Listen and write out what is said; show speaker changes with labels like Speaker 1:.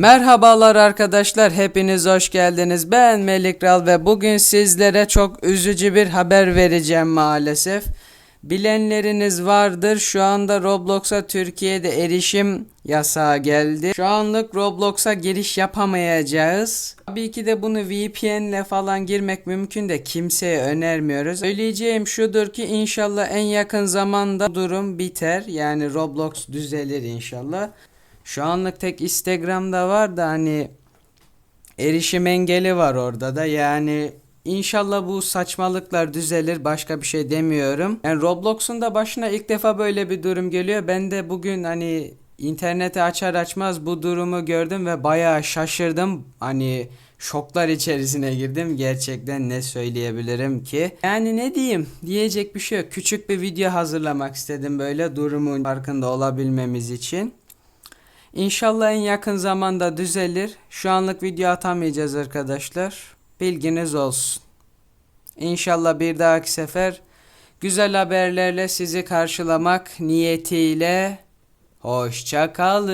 Speaker 1: Merhabalar arkadaşlar, hepiniz hoş geldiniz. Ben Melik Ral ve bugün sizlere çok üzücü bir haber vereceğim maalesef. Bilenleriniz vardır. Şu anda Roblox'a Türkiye'de erişim yasağı geldi. Şu anlık Roblox'a giriş yapamayacağız. Tabii ki de bunu VPN'le falan girmek mümkün de kimseye önermiyoruz. Söyleyeceğim şudur ki inşallah en yakın zamanda durum biter. Yani Roblox düzelir inşallah. Şu anlık tek Instagram'da var da hani erişim engeli var orada da yani inşallah bu saçmalıklar düzelir başka bir şey demiyorum. Yani Roblox'un da başına ilk defa böyle bir durum geliyor. Ben de bugün hani interneti açar açmaz bu durumu gördüm ve bayağı şaşırdım. Hani şoklar içerisine girdim. Gerçekten ne söyleyebilirim ki? Yani ne diyeyim? Diyecek bir şey yok. Küçük bir video hazırlamak istedim böyle durumun farkında olabilmemiz için. İnşallah en yakın zamanda düzelir. Şu anlık video atamayacağız arkadaşlar. Bilginiz olsun. İnşallah bir dahaki sefer güzel haberlerle sizi karşılamak niyetiyle hoşça kalın.